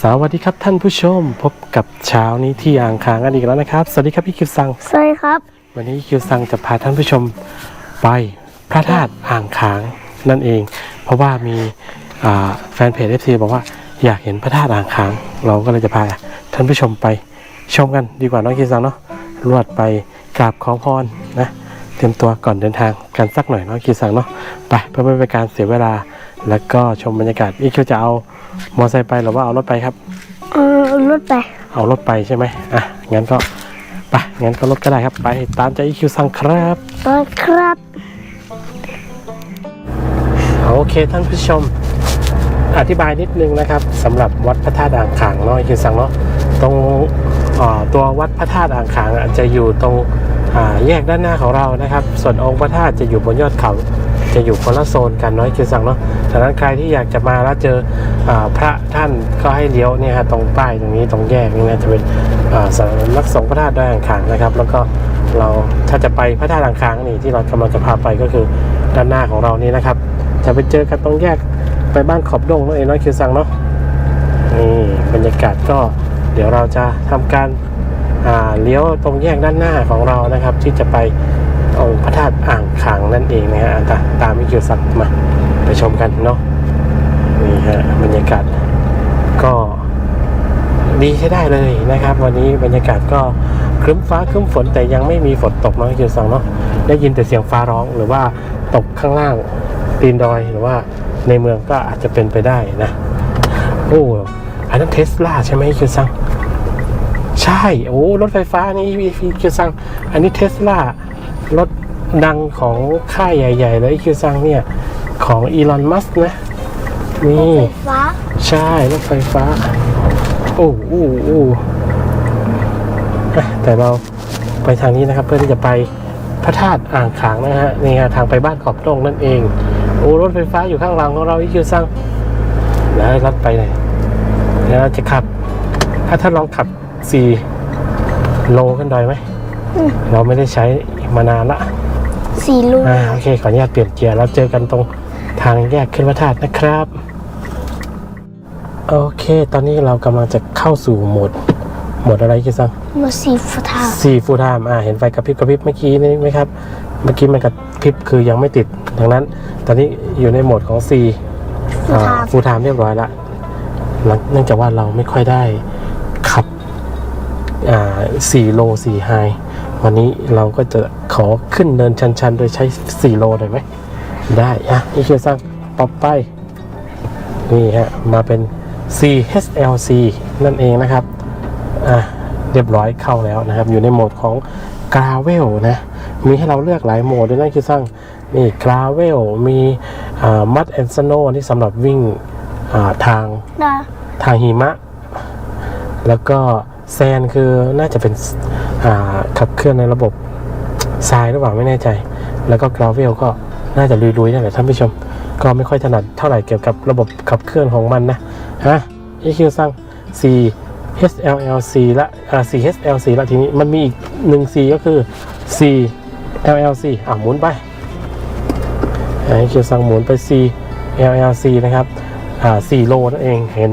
สวัสดีครับท่านผู้ชมพบกับเช้านี้ที่อ่างค้างกันอีกแล้วนะครับ สวัสดีครับพี่คิวซัง สวัสดีครับ วันนี้คิวซังจะพาท่านผู้ชมไปพระธาตุอ่างค้างนั่นเอง เพราะว่ามีอ่าแฟนเพจเอฟซีบอกว่าอยากเห็นพระธาตุอ่างค้าง เราก็เลยจะพาท่านผู้ชมไปชมกันดีกว่าน้องคิวซังเนาะรวดไปกราบขอพรนะเตรียมตัวก่อนเดินทางกันสักหน่อยน้องคิวซังเนาะไปเพื่อไม่เป็นการเสียเวลา แล้วก็ชมบรรยากาศอีคิวจะเอา มอเตอร์ไซค์ไปหรือว่าเอารถไปครับ เออรถไป เอารถไปใช่ไหมอะ งั้นก็ไป งั้นก็รถก็ได้ครับ ไปตามใจอีคิวสั่งครับรถครับ โอเคท่านผู้ชม อธิบายนิดนึงนะครับสำหรับวัดพระธาตุอ่างขางเนาะอีคิวสั่งเนาะ ตรงเอ่อตัววัดพระธาตุอ่างขางอะจะอยู่ตรงอ่าแยกด้านหน้าของเรานะครับ ส่วนองค์พระธาตุจะอยู่บนยอดเขา จะอยู่คนละโซนกันเน้อยคิวสั่งเนาะฉะนั้นใครที่อยากจะมาแล้วเจออพระท่านก็ให้เลี้ยวเนี่ยฮะตรงป้ายตรงนี้ตรงแยกนี่นะจะเป็นอ่าสำนักสงฆ์พระธาตุดอยอ่างขางนะครับ แล้วก็เราถ้าจะไปพระธาตุอ่างขางนี่ที่เรากำลังจะพาไปก็คือด้านหน้าของเรานี่นะครับ จะไปเจอกันตรงแยกไปบ้านขอบดงนั่นเองเน้อยคิวสั่งเนาะนี่บรรยากาศก็เดี๋ยวเราจะทำการเลี้ยวตรงแยกด้านหน้าของเรานะครับ ที่จะไป องค์พระธาตุอ่างขางนั่นเองนะฮะตาตามที่คิวสั่งมาไปชมกันเนาะนี่ฮะบรรยากาศก็ดีใช้ได้เลยนะครับ วันนี้บรรยากาศก็ครึ้มฟ้าครึ้มฝนแต่ยังไม่มีฝนตกนะคิวสั่งเนาะได้ยินแต่เสียงฟ้าร้องหรือว่าตกข้างล่างตีนดอยหรือว่าในเมืองก็อาจจะเป็นไปได้นะโอ้อันนั้นเทสลาใช่ไหมคิวสั่งใช่ โอ้ รถไฟฟ้านี่พี่คิวซัง อันนี้เทสลา รถดังของค่ายใหญ่ๆเลยคิวซังเนี่ย ของอีลอนมัสนะ นี่ใช่รถไฟฟ้า โอ้โอ้โอ้แต่เราไปทางนี้นะครับ เพื่อที่จะไปพระธาตุอ่างขางนะฮะนี่ฮะทางไปบ้านขอบตรงนั่นเอง โอ้รถไฟฟ้าอยู่ข้างหลังของเราอีคิวซังแล้วรถไปไหนแล้วจะขับ ถ้าท่านลองขับ4โลขึ้นดอยไหม เราไม่ได้ใช้ มานานละสี่ลูกอ่าโอเคขออนุญาตเปลี่ยนเกียร์แล้วเจอกันตรงทางแยกขึ้นพระธาตุนะครับ โอเค ตอนนี้เรากำลังจะเข้าสู่โหมดโหมดอะไรกิซังมาสีฟุตาสี่ฟูทามอ่าเห็นไฟกระพริบกระพริบเมื่อกี้นี่ไหมครับ เมื่อกี้มันกระพริบคือยังไม่ติดดังนั้น ตอนนี้อยู่ในโหมดของสี่ฟุตาฟูลไทม์เรียบร้อยละหลังเนื่องจากว่าเราไม่ค่อยได้ขับอ่าสี่โลสี่ไฮ วันนี้เราก็จะขอขึ้นเนินชันๆ โดยใช้สี่โลได้ไหม ได้อะนี่คือสร้างป๊อปไป นี่ฮะ มาเป็น CHLC นั่นเองนะครับ อะ เรียบร้อยเข้าแล้วนะครับ อยู่ในโหมดของ Gravel นะ มีให้เราเลือกหลายโหมดด้วยนะคือสร้างนี่ Gravel มีอ่า Mud and Snow นี่สำหรับวิ่งอ่าทางนะทางหิมะ แล้วก็แซนคือน่าจะเป็นอ่า ขับเคลื่อนในระบบทรายหรือเปล่าไม่แน่ใจ แล้วก็ Gravel ก็น่าจะลุยๆนั่นแหละท่านผู้ชม ก็ไม่ค่อยถนัดเท่าไหร่เกี่ยวกับระบบขับเคลื่อนของมันนะฮะ EQ สร้าง C HLLC ละอ่า C HLC ละทีนี้มันมีอีกหนึ่ง C ก็คือ C LLC อะหมุนไปอ่า EQ สร้างหมุนไป C LLC นะครับอ่า4โลนั่นเองเห็น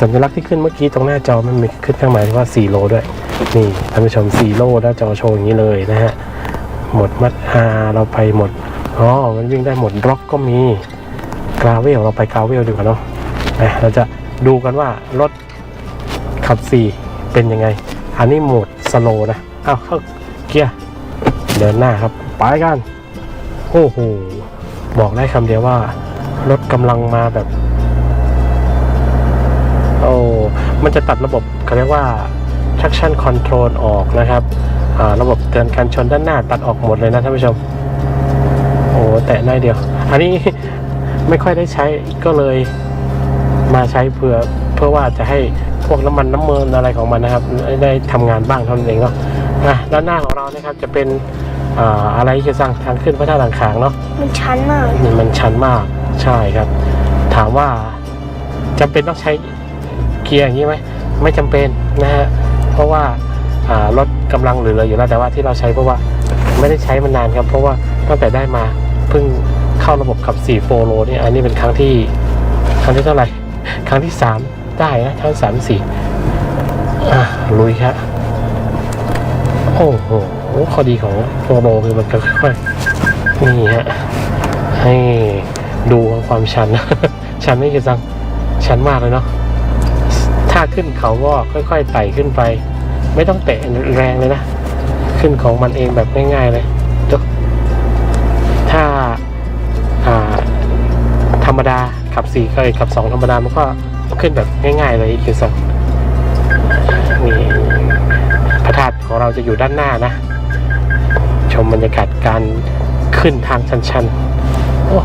สัญลักษณ์ที่ขึ้นเมื่อกี้ตรงหน้าจอมันมีขึ้นข้างหมายว่า 4 โลด้วย นี่ท่านผู้ชม4โลหน้าจอโชว์อย่างนี้เลยนะฮะ หมดมัดอาเราไปหมด อ๋อ มันวิ่งได้หมดร็อกก็มีกราเวลเราไปกราเวลดีกว่าเนาะนะเราจะดูกันว่ารถขับ4เป็นยังไง อันนี้โหมดสโลนะ เอาเข้าเกียร์เดินหน้าครับ ไปกัน โอ้โห บอกได้คำเดียวว่า รถกำลังมาแบบ โอ้ มันจะตัดระบบเขาเรียกว่า traction control ออกนะครับอ่าระบบเตือนการชนด้านหน้าตัดออกหมดเลยนะท่านผู้ชม โอ้แตะหน้อยเดียว อันนี้ไม่ค่อยได้ใช้ก็เลยมาใช้เพื่อเพื่อว่าจะให้พวกน้ำมันน้ำมันอะไรของมันนะครับ ได้ทำงานบ้างเท่านั้นเองเนาะอะด้านหน้าของเรานะครับจะเป็นอ่าอะไรที่จะสร้างทางขึ้นพระธาตุหลังขางเนาะมันชันมากนี่มันชันมากใช่ครับ ถามว่าจำเป็นต้องใช้เกียร์อย่างนี้ไหมไม่จำเป็นนะฮะ เพราะว่ารถกำลังเหลืออยู่แล้วแต่ว่าที่เราใช้เพราะว่าไม่ได้ใช้มานานครับ เพราะว่าตั้งแต่ได้มาเพิ่งเข้าระบบขับ4โฟโลนี่อันนี้เป็นครั้งที่ครั้งที่เท่าไหร่ ครั้งที่สามได้นะชั้นสามสี่อะลุยครับโอ้โหข้อดีของโปโลคือมันค่อยๆนี่ฮะให้ดูความชัน ชันนี่คือซังชันมากเลยเนาะ ถ้าขึ้นเขาก็ค่อยๆไต่ขึ้นไป ไม่ต้องเตะแรงเลยนะ ขึ้นของมันเองแบบง่ายๆเลยดูถ้าอ่าธรรมดาขับสี่เคยขับสองธรรมดามันก็ขึ้นแบบง่ายๆเลยคือสังนี่พระธาตุของเราจะอยู่ด้านหน้านะ ชมบรรยากาศการขึ้นทางชันๆโอ้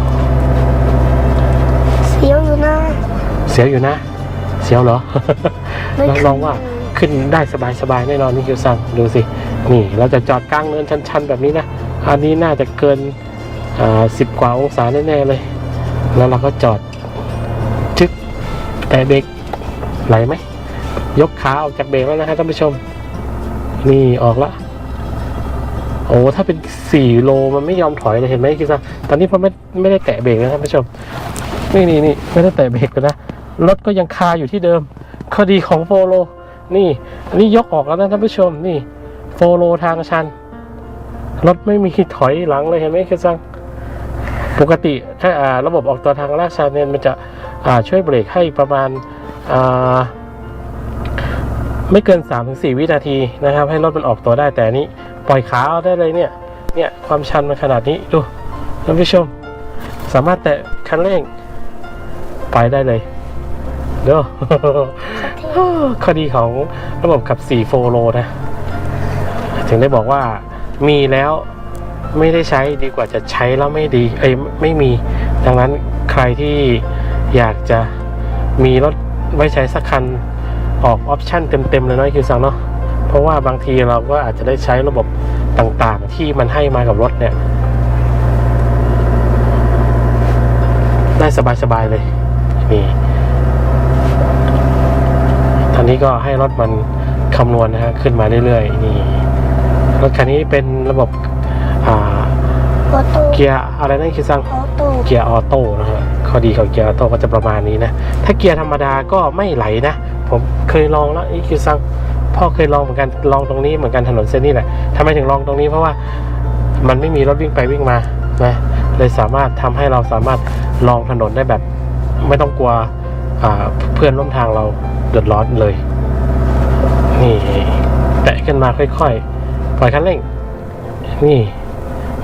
เสียวอยู่นะ เสียวอยู่นะ เสียวเหรอ ไม่รับรองว่าขึ้นได้สบายๆแน่นอนนี่คิวซังดูสิ นี่เราจะจอดกลางเนินชันๆ แบบนี้นะ อันนี้น่าจะเกินสิบกว่าองศาแน่ๆเลย แล้วเราก็จอดจึ๊กแต่เบรกไหลไหม ยกขาออกจากเบรกแล้วนะครับท่านผู้ชม นี่ออกละ โอ้ถ้าเป็นสี่โลมันไม่ยอมถอยเลยเห็นไหมคิวซังตอนนี้พอไม่ไม่ได้แตะเบรกนะท่านผู้ชม นี่นี่นี่ไม่ได้แตะเบรกเลยนะ รถก็ยังคาอยู่ที่เดิมข้อดีของโฟโล นี่อันนี้ยกออกแล้วนะท่านผู้ชมนี่โฟโลทางชัน รถไม่มีถอยหลังเลยเห็นไหมคือซังปกติถ้าอ่าระบบออกตัวทางลาดชันเนี่ยมันจะอ่าช่วยเบรกให้ประมาณอ่าไม่เกิน 3-4 วินาทีนะครับ ให้รถมันออกตัวได้แต่นนี้ ปล่อยขาเอาได้เลยเนี่ย เนี่ย ความชันมันขนาดนี้ดูท่านผู้ชม สามารถแตะคันเร่งไปได้เลย เด้อข้อดีของระบบขับ4โฟโลนะ ถึงได้บอกว่ามีแล้วไม่ได้ใช้ดีกว่าจะใช้แล้วไม่ดีเอ้ยไม่มี ดังนั้นใครที่อยากจะมีรถไว้ใช้สักคันออกออปชั่นเต็มๆเลยน้อยคือสังเนาะเพราะว่าบางทีเราก็อาจจะได้ใช้ระบบต่างๆ ที่มันให้มากับรถเนี่ย ได้สบายๆเลยนี่ อนนี้ก็ให้รถมันคำนวณนะฮะขึ้นมาเรื่อยๆนี่รถคันนี้เป็นระบบอ่าออโต้เกียร์อะไรนั่นคือสั่งออโต้เกียร์ออโต้นะฮะข้อดีของเกียร์ออโต้ก็จะประมาณนี้นะ ถ้าเกียร์ธรรมดาก็ไม่ไหลนะ ผมเคยลองแล้วอีคิวซังพ่อเคยลองเหมือนกันลองตรงนี้เหมือนกันถนนเส้นนี้แหละทำไมถึงลองตรงนี้เพราะว่ามันไม่มีรถวิ่งไปวิ่งมานะเลยสามารถทำให้เราสามารถลองถนนได้แบบ ไม่ต้องกลัวอ่า เพื่อนร่วมทางเราเดือดร้อนเลย นี่ แตะขึ้นมาค่อยๆ ปล่อยคันเร่ง นี่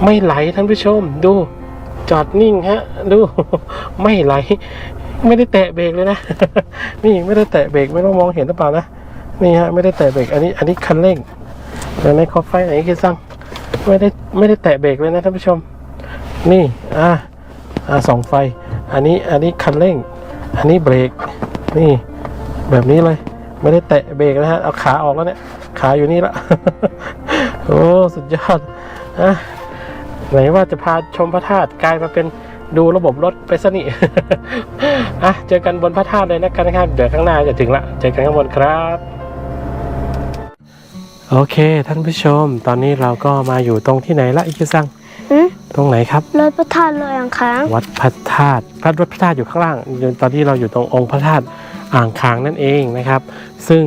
ไม่ไหลท่านผู้ชม ดู จอดนิ่งฮะ ดู ไม่ไหล ไม่ได้แตะเบรกเลยนะ นี่ไม่ได้แตะเบรกไม่ต้องมองเห็นหรือเปล่านะ นี่ฮะไม่ได้แตะเบรก อันนี้ อันนี้คันเร่งแต่ในคอไฟไหนคือซังไม่ได้ไม่ได้แตะเบรกเลยนะท่านผู้ชม นี่ อ่าอ่าสองไฟ อันนี้ อันนี้คันเร่ง อันนี้เบรกนี่แบบนี้เลย ไม่ได้แตะเบรกนะฮะเอาขาออกแล้วเนี่ยขาอยู่นี่ละโอ้สุดยอดอะไหนว่าจะพาชมพระธาตุกลายมาเป็นดูระบบรถไปซะนี่อะเจอกันบนพระธาตุเลยนะกันนะครับเดี๋ยวข้างหน้าจะถึงละเจอกันข้างบนครับโอเค ท่านผู้ชม ตอนนี้เราก็มาอยู่ตรงที่ไหนละอิคิซังอื ตรงไหนครับรถประทานลอยอังคารวัดพระธาตุพระวัดพระธาตุอยู่ข้างล่างตอนที่เราอยู่ตรงองค์พระธาตุอ่างค้างนั่นเองนะครับ ซึ่ง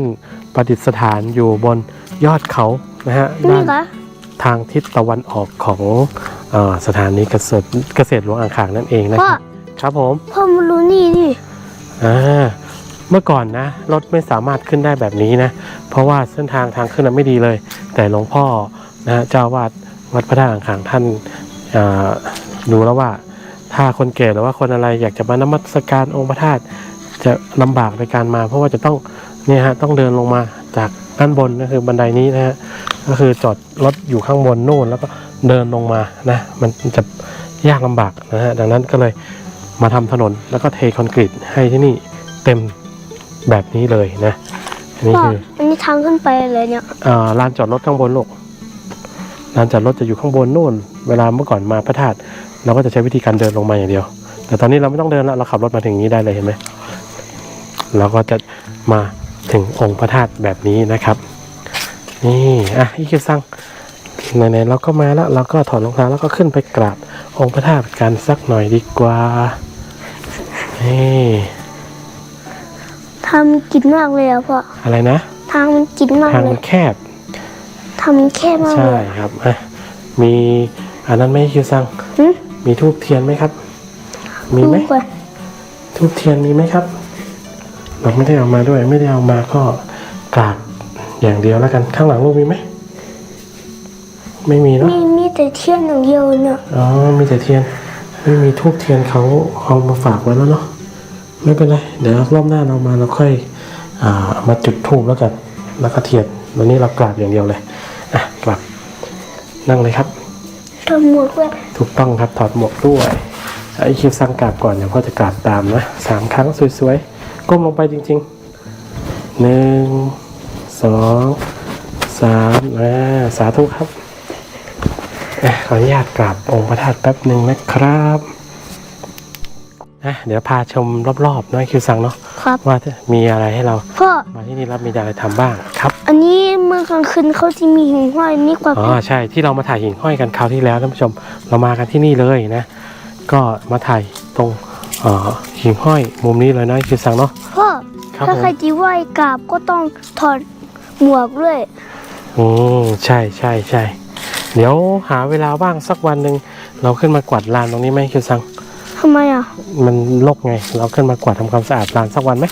ประดิษฐานอยู่บนยอดเขานะฮะนี่ด้านคะทางทิศตะวันออกของเออสถานีเกษตรเกษตรหลวงอ่างขางนั่นเองนะพ่อครับครับผมพ่อมารู้นี่ดิอ่าเมื่อก่อนนะรถไม่สามารถขึ้นได้แบบนี้นะ เพราะว่าเส้นทางทางขึ้นน่ะไม่ดีเลย แต่หลวงพ่อนะฮะเจ้าวาดวัดพระธาตุอ่างขางท่านอ่า ดูแล้วว่าถ้าคนแก่หรือว่าคนอะไรอยากจะมานมัสการองค์พระธาตุจะลำบากในการมา เพราะว่าจะต้องเนี่ยฮะต้องเดินลงมาจากด้านบนก็คือบันไดนี้นะฮะก็คือจอดรถอยู่ข้างบนนู่นแล้วก็เดินลงมานะมันจะยากลำบากนะฮะดังนั้นก็เลยมาทำถนนแล้วก็เทคอนกรีตให้ที่นี่เต็มแบบนี้เลยนะอันนี้พ่อคืออันนี้ทางขึ้นไปเลยเนี่ยอ่าลานจอดรถข้างบนลูก ลานจอดรถจะอยู่ข้างบนนู่น เวลาเมื่อก่อนมาพระธาตุเราก็จะใช้วิธีการเดินลงมาอย่างเดียว แต่ตอนนี้เราไม่ต้องเดินแล้วเราขับรถมาถึงอย่างนี้ได้เลยเห็นไหมเราก็จะมาถึงองค์พระธาตุแบบนี้นะครับ นี่อะอีคิวซังไหนๆเราก็มาแล้วเราก็ถอดรองเท้าแล้วก็ขึ้นไปกราบองค์พระธาตุกันสักหน่อยดีกว่านี่ทางมันกินมากเลยอะพ่ออะไรนะ ทางมันกินมากทางเลมัยนแคบ ทางมันแคบมากใช่เลยครับอะมีอันนั้นไหมคิวซัง หึมีทูบเทียนไหมครับ มีไหม ดูก่อนทูบเทียนมีไหมครับ เราไม่ได้เอามาด้วย ไม่ได้เอามาก็กราบอย่างเดียวแล้วกันข้างหลังลูกมีไหม ไม่มีเนาะมีมีแต่เทียนอย่างเดียวเนี่ยอ๋อมีแต่เทียน ไม่มีทูบเทียนเขาเอามาฝากไว้แล้วเนาะไม่เป็นไรเดี๋ยวรอบหน้าเรามาเราค่อยอ่าเอามาจุดทูบแล้วกันแล้วก็เทียนวันนี้เรากราบอย่างเดียวเลยอะกราบ นั่งเลยครับทำหมวกด้วยถูกต้องครับถอดหมวกด้วยไอคิวสั่งกราบก่อนเดี๋ยวพ่อจะกราบตามนะสามครั้งสวยๆ ก้มลงไปจริงๆหนึ่งสองสามอ่าสาธุครับอะขออนุญาตกราบองค์พระธาตุแป๊บหนึ่งนะครับอะเดี๋ยวพาชมรอบๆเน้อยคิวสั่งเนาะ ครับ ว่าจะมีอะไรให้เราพ่อมาที่นี่รับมีอะไรทำบ้างครับ อันนี้เมื่อกลางคืนเขาจะมีหิ่งห้อยนี่กว่าอ๋อใช่ที่เรามาถ่ายหิ่งห้อยกันคราวที่แล้วท่านผู้ชมเรามากันที่นี่เลยนะ ก็มาถ่ายตรงเอ่อหิ่งห้อยมุมนี้เลยนะคิวซังเนาะพ่อครับถ้าผมใครจะไหว้กราบก็ต้องถอดหมวกด้วยอืมใช่ใช่ใช่เดี๋ยวหาเวลาว่างสักวันหนึ่งเราขึ้นมากวาดลานตรงนี้ไหมคิวซัง ทำไมอะ มันรกไง เราขึ้นมากวาดทำความสะอาดลานสักวันไหม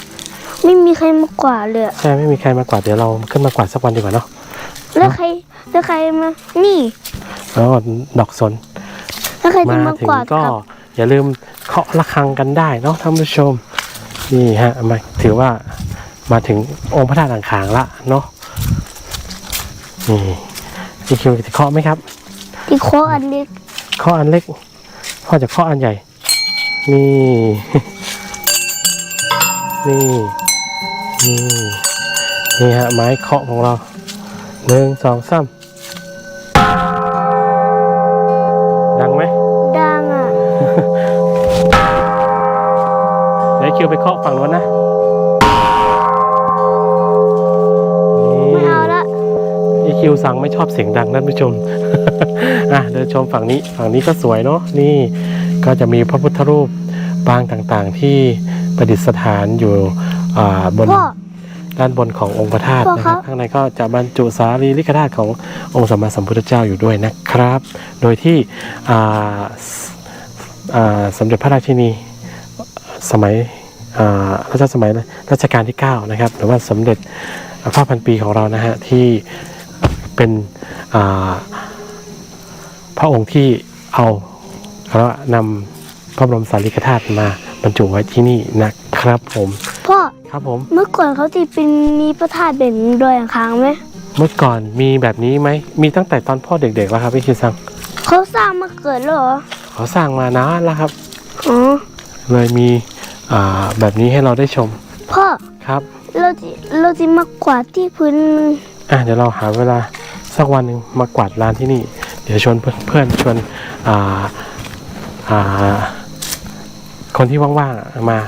ไม่มีใครมากวาดเลยอะใช่ ไม่มีใครมากวาด เดี๋ยวเราขึ้นมากวาดสักวันดีกว่าเนาะแล้วใครแล้วใครมา นี่แล้วดอกสน แล้วใครจะมามาถึงกวาดก็ครับอย่าลืมเคาะระฆังกันได้เนาะท่านผู้ชม นี่ฮะมาถือว่ามาถึงองค์พระธาตุอ่างขางละเนาะ นี่พี่คิวจะเคาะไหมครับอีกโคออันเล็ก เคาะอันเล็ก พ่อจะเคาะอันใหญ่ นี่ นี่ นี่ นี่ฮะ ไม้เคาะของเราหนึ่งสองสามดังไหม ดังอะเดี๋ยวคิวไปเคาะฝั่งโน้นนะ ไม่เอาละนี่คิวสั่งไม่ชอบเสียงดังท่านผู้ชม อะเดินชมฝั่งนี้ ฝั่งนี้ก็สวยเนาะ นี่ ก็จะมีพระพุทธรูปปางต่างๆ ที่ประดิษฐานอยู่อ่าบนพ่อด้านบนขององค์พระธาตุพ่อนะคครัรับบข้างในก็จะบรรจุสารีริกธาตุขององค์สมมาสัมพุทธเจ้าอยู่ด้วยนะครับ โดยที่อ่าสอ่าสมเด็จพระราชินีสมัยอ่ารัชสมัยรัชกาลที่ 9 นะครับ หรือว่าสมเด็จพระพันปีของเรานะฮะที่เป็นอ่าพระองค์ที่เอา แล้วนำพระบรมสารีริกธาตุมาบรรจุไว้ที่นี่นะครับผมพ่อครับผม เมื่อก่อนเขาจะเป็นมีพระธาตุเป็นดอยอ่างค้างไหมเมื่อก่อนมีแบบนี้ไหมมีตั้งแต่ตอนพ่อเด็กๆแล้วครับพี่คิวซังเขาสร้างมาเกิดแล้วเหรอเขาสร้างมานานแล้วครับอ๋อเลยมีอ่าแบบนี้ให้เราได้ชมพ่อครับ เราจะเราจะมากวาดที่พื้นอะเดี๋ยวเราหาเวลาสักวันหนึ่งมากวาดลานที่นี่ เดี๋ยวชวนเพื่อนๆชวนอ่าอ่า คนที่ว่างๆอะมา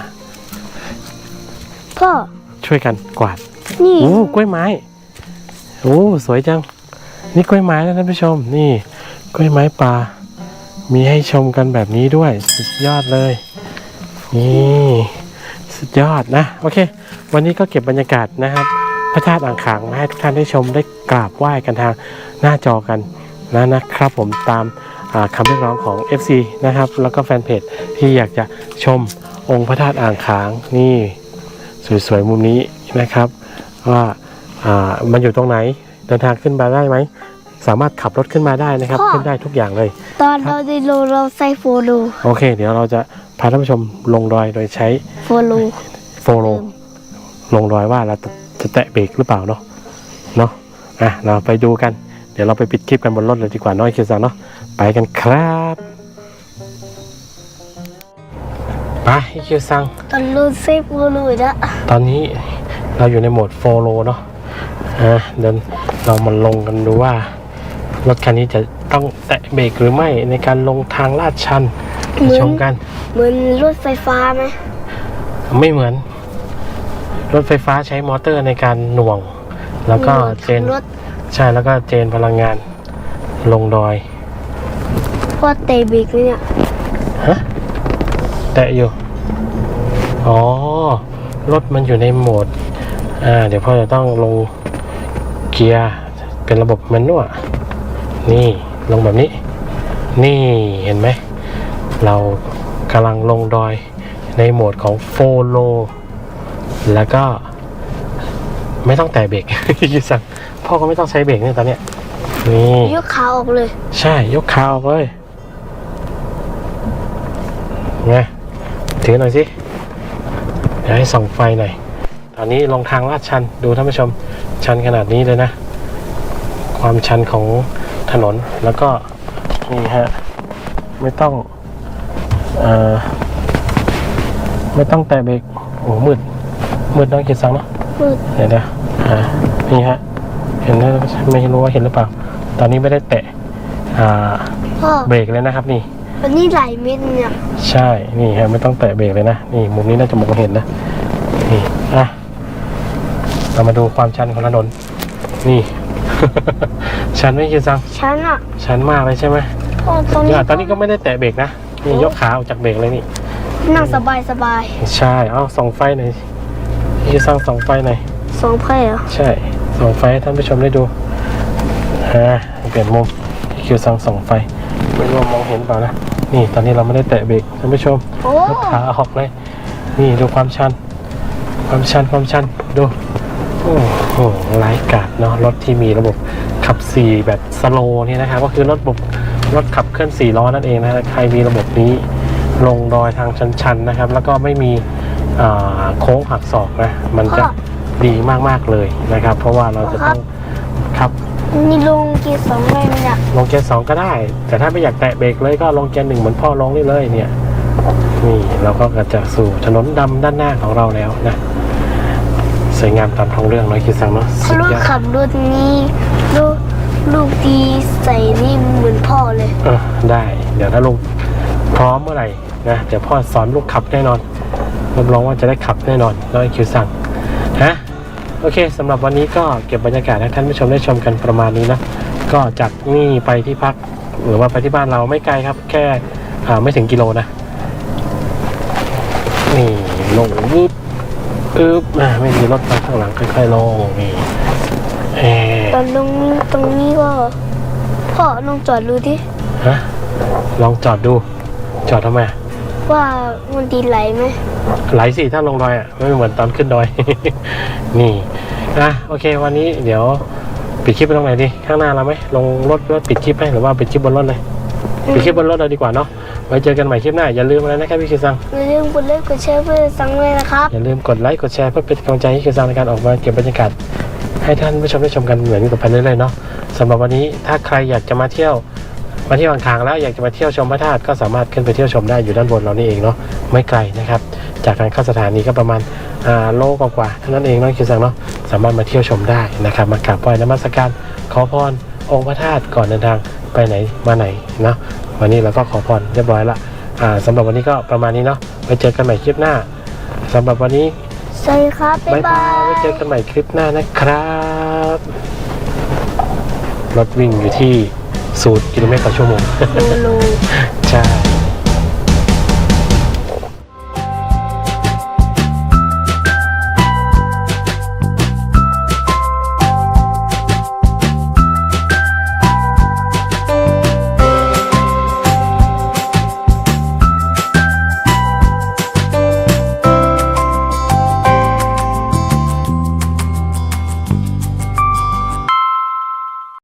พ่อ ช่วยกันกวาดนี่โอ้กล้วยไม้โอ้สวยจัง นี่กล้วยไม้นะท่านผู้ชม นี่กล้วยไม้ป่ามีให้ชมกันแบบนี้ด้วย สุดยอดเลย นี่สุดยอดนะ โอเค วันนี้ก็เก็บบรรยากาศนะครับ พระธาตุอ่างขางมาให้ทุกท่านได้ชมได้กราบไหว้กันทางหน้าจอกันนะนะครับผมตามอ่า คำเรียกร้องของ FC นะครับ แล้วก็แฟนเพจที่อยากจะชมองค์พระธาตุอ่างขางนี่สวยๆมุมนี้นะครับ ว่าอ่ามันอยู่ตรงไหนเดินทางขึ้นมาได้ไหมสามารถขับรถขึ้นมาได้นะครับ ขึ้นได้ทุกอย่างเลย ตอนเราจะลงเราใส่โฟโลโอเค เดี๋ยวเราจะพาท่านผู้ชมลงดอยโดยใช้โฟโลโฟโลลงดอยว่าเราจะจะแตะเบรกหรือเปล่าเนาะเนาะอะเราไปดูกัน เดี๋ยวเราไปปิดคลิปกันบนรถเลยดีกว่าน้อยคิวซังเนาะ ไปกันครับไปคิวซังตอนเราใส่โฟโลแล้วตอนนี้เราอยู่ในโหมดโฟโลเนาะอะเดินเรามาลงกันดูว่ารถคันนี้จะต้องแตะเบรกหรือไม่ในการลงทางลาดชันไปชมกัน เหมือนรถไฟฟ้าไหมไม่เหมือน รถไฟฟ้าใช้มอเตอร์ในการหน่วง แล้วก็เจนรถใช่แล้วก็เจนพลังงานลงดอย พ่อเตะเบรกไหมเนี่ย ฮะ แตะอยู่ อ๋อ รถมันอยู่ในโหมด อ่า เดี๋ยวพ่อจะต้องลงเกียร์เป็นระบบแมนนวลนี่ลงแบบนี้ นี่เห็นไหม เรากำลังลงดอยในโหมดของโฟโลแล้วก็ ไม่ต้องแตะเบรกยูสังพ่อก็ไม่ต้องใช้เบรกเนี่ยตอนเนี้ยนี่ ยกขาออกเลย ใช่ ยกขาออกเลย ไงถือหน่อยสิเดี๋ยวให้ส่องไฟหน่อย ตอนนี้ลงทางลาดชันดูท่านผู้ชม ชันขนาดนี้เลยนะ ความชันของถนนแล้วก็นี่ฮะไม่ต้องเอ่อไม่ต้องแตะเบรกโอ้มืด มืดน้องกิดสังเนาะมืดเดี๋ยวนะอ่านี่ฮะเห็นไหมไม่รู้ว่าเห็นหรือเปล่า ตอนนี้ไม่ได้แตะอ่าพ่อเบรกเลยนะครับนี่ วันนี้หลายเม็ดเนี่ยใช่ นี่ฮะไม่ต้องแตะเบรกเลยนะ นี่มุมนี้น่าจะมองเห็นนะ นี่อะเรามาดูความชันของถนน นี่ ชันไหม่คิดซัง ฉันอะชันมากเลยใช่ไหมพ่อตรงนี้เนี่ยตอนนี้ก็ไม่ได้แตะเบรกนะ นี่ยกขาออกจากเบรกเลยนี่ นั่งสบายสบายใช่ เอาส่องไฟหน่อยคิดซังส่องไฟหน่อย สองไพ่เหรอใช่ ส่องไฟให้ท่านผู้ชมได้ดูอ่าเปลี่ยนมุมคิวซังส่องไฟ ไม่รู้ว่ามองเห็นเปล่านะ นี่ตอนนี้เราไม่ได้แตะเบรกท่านผู้ชมโอ้ยกขาออกเลย นี่ดูความชัน ความชันความชันดู โอ้โหไร้กาดเนาะรถที่มีระบบขับสี่แบบสโลว์นี่นะครับก็คือรถบบรถขับเคลื่อนสี่ล้อนั่นเองนะใครมีระบบนี้ลงดอยทางชันๆนะครับ แล้วก็ไม่มีอ่าโค้งหักศอกนะมันจะดีมากๆเลยนะครับ เพราะว่าเราจะต้องครับ นี่ลงกีสองเลยไหมเนี่ยลงเกียร์สองก็ได้ แต่ถ้าไม่อยากแตะเบรกเลยก็ลงเกียร์หนึ่งเหมือนพ่อลงนี่เลยเนี่ย นี่เราก็จะสู่ถนนดำด้านหน้าของเราแล้วนะ สวยงามตามท้องเรื่องเน้อยคิดสังเนาะสุเขาดลูกยอดขับรถนี้ลูกลูกดีใส่นี่เหมือนพ่อเลยเออได้ เดี๋ยวถ้าลุงพร้อมเมื่อไหร่นะเดี๋ยวพ่อสอนลูกขับแน่นอนรับรองว่าจะได้ขับแน่นอนน้อยคิวสั่งฮะ โอเคสำหรับวันนี้ก็เก็บบรรยากาศให้ท่านผู้ชมได้ชมกันประมาณนี้นะก็จากนี่ไปที่พักหรือว่าไปที่บ้านเราไม่ไกลครับ แค่อ่าไม่ถึงกิโลนะ นี่ลงวึบอึบอ่าไม่มีรถมาข้างหลังค่อยๆลงนี่เออตอนลงนี้ตรงนี้ก็พ่อลองจอดดูที่ฮะลองจอดดู จอดทำไม ว่ามันดีไหลไหมไหลสิถ้าลงดอยอะไม่เหมือนตอนขึ้นดอย นี่นะโอเค วันนี้เดี๋ยวปิดคลิปไปตรงไหนดีข้างหน้าเราไหมลงรถรถปิดคลิปไหมหรือว่าปิดคลิปบนรถเลยปิดคลิปบนรถเลยดีกว่าเนาะไว้เจอกันใหม่คลิปหน้าอย่าลืมอะไรนะครับพี่คิวซังอย่าลืมกดไลค์กดแชร์เพื่อสั่งเลยนะครับอย่าลืมกดไลค์กดแชร์เพื่อเป็นกำลังใจให้คิวซังในการออกมาเก็บบรรยากาศให้ท่านผู้ชมได้ชมกันเหมือนนี้ต่อไปเรื่อยๆเนาะสำหรับวันนี้ถ้าใครอยากจะมาเที่ยว มาเที่ยวอ่างขางแล้วอยากจะมาเที่ยวชมพระธาตุก็สามารถขึ้นไปเที่ยวชมได้อยู่ด้านบนเรานี่เองเนาะไม่ไกลนะครับ จากการเข้าสถานีก็ประมาณอ่าโลกว่าๆเท่านั้นเองเนาะคิวซังเนาะสามารถมาเที่ยวชมได้นะครับ มากราบไหว้นมัสการขอพรองค์พระธาตุก่อนเดินทางไปไหนมาไหนเนาะวันนี้เราก็ขอพรเรียบร้อยละอ่าสำหรับวันนี้ก็ประมาณนี้เนาะไปเจอกันใหม่คลิปหน้าสำหรับวันนี้สวัสดีครับบ๊าบ๊ายยบาบายยไว้เจอกันใหม่คลิปหน้านะครับรถวิ่งอยู่ที่ สูตรกิโลเมตรต่อชั่วโมงโลโลใช่